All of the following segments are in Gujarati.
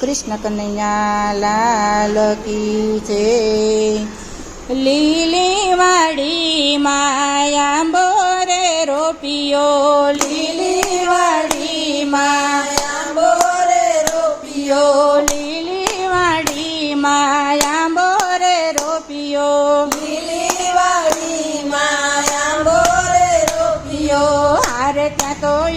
કૃષ્ણ કનૈયા લાલ કી છે. લીલી વાડી માયા બોરે રોપિયો. લીલી વાડી માયા બોરે રોપિયો. લીલી વાડી માયા બોરે રોપિયો. લીલી વાડી માયા બોરે રોપિયો. હારે ત્યાં તો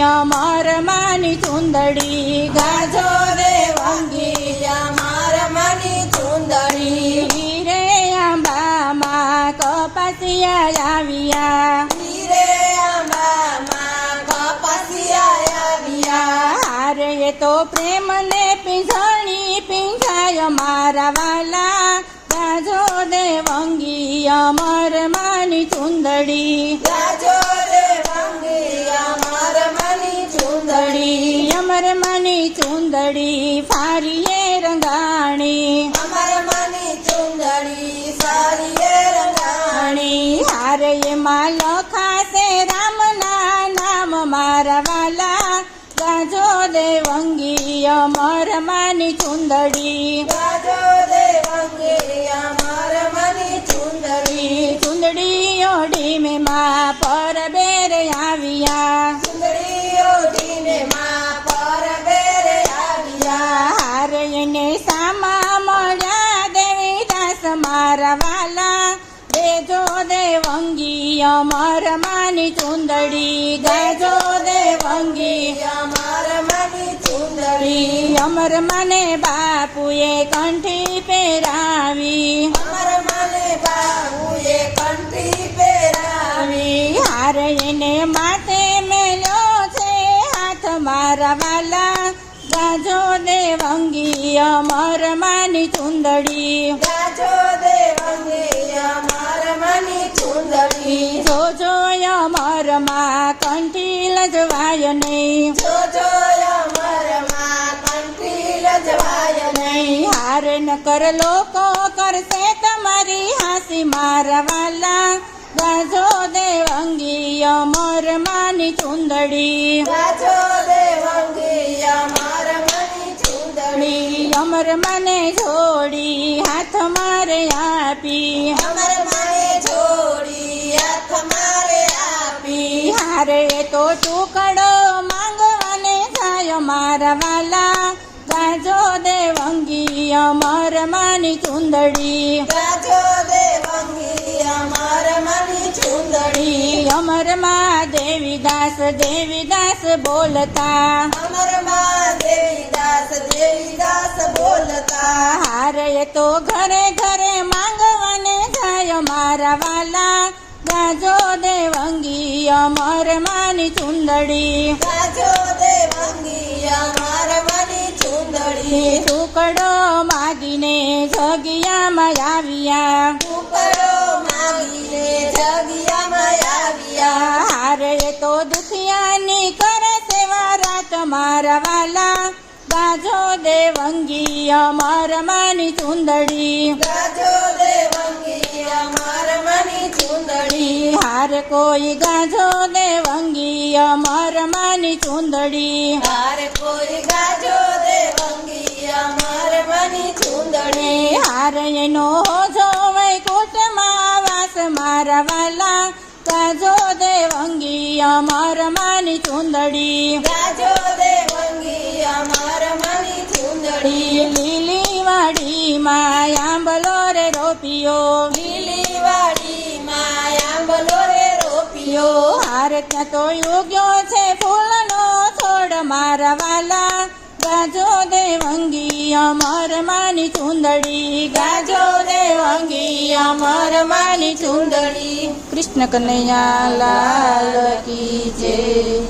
દેવંગી અમર માની ચુંદડી ગાજો રે વાંગીયા અમાર મની ચુંદડી. રે આંબામાં કપાસિયા આવ્યા હીરે આંબામાં કપાસિયા આવ્યા હારે તો પ્રેમને પીંછણી પીંછાય મારા વાલા. ગાજો દેવંગી અમર માની ચુંદડી. ગાજો માની ચુંદડી ફારીએ રંગાણી. અમાર મની ચુંદડી સારીએ રંગાણી. હારે એમાં લખાશે રામના નામ મારા વાલા. ગાજો દેવંગી અમર માની ચુંદડી. ગાજો દેવંગી અમર અમાર મની ચુંદડી. ચુંદડી ઓડી મેં અમર માની ચુંદડી ગાજો દેવંગી. અમાર માની ચુંદડી. અમર મને બાપુએ કંઠી પહેરાવી. અમર મને બાપુએ કંઠી પહેરાવી. હાર એને માથે મેલ્યો છે હાથ મારા વાલા. ગાજો દેવંગી અમર માની ચુંદડી. ગાજો ચુંદડી જોજો અમરમાં કંઠી લજવાય નહીં. જોજો અમર કંઠી લજવાય નહીં. હાર ન કર લોકો કરશે તમારી હાસી મારવાલા બાજો ગાજો દેવંગી અમર માની ચુંદડી. ગાજો દેવંગી અમર માની ચુંદડી. અમર મને જોડી હાથ મારે આપી. અમર તો ટુકડો માંગવાને થાય મારા વાલા. ગાજો દેવંગી અમર માની ચુંદડી. ગાજો દેવંગી અમર મની ચુંદડી. અમરમાં દેવીદાસ દેવીદાસ બોલતા. અમરમાં દેવીદાસ દેવીદાસ બોલતા. હારે તો ઘરે ઘરે માંગવાને થાય મારા વાલા. ગાજો દેવંગી અમર માની ચુંદડી ગાજો દેવંગી અમાર મની ચુંદડી ટુકડો માગીને જગ્યામાં આવ્યા ટુકડો માગીને જગ્યામાં આવ્યા હારે તો દુખિયાની કરે સેવા રાત મારા વાલા ગાજો ચુંદડી કોઈ ગાજો દેવંગી અમર માની ચુંદડી. હાર કોઈ ગાજો દેવંગી અમાર માની ચુંદડી. હાર એનો જોવે વૈકુટમાં વાસ મારા વાલા. ગાજો દેવંગી અમર માની ચુંદડી. ગાજો દેવંગી અમાર માની ચુંદડી. લીલી વાડી આંબલો રે રોપિયો. ત્યાં તો યોગ્યો છે ફૂલનો છોડ મારા વાલા. ગાજો દેવંગી અમર માની ચુંદડી. ગાજો દેવંગી અમર માની ચુંદડી. કૃષ્ણ કનૈયા લાલ કી જય.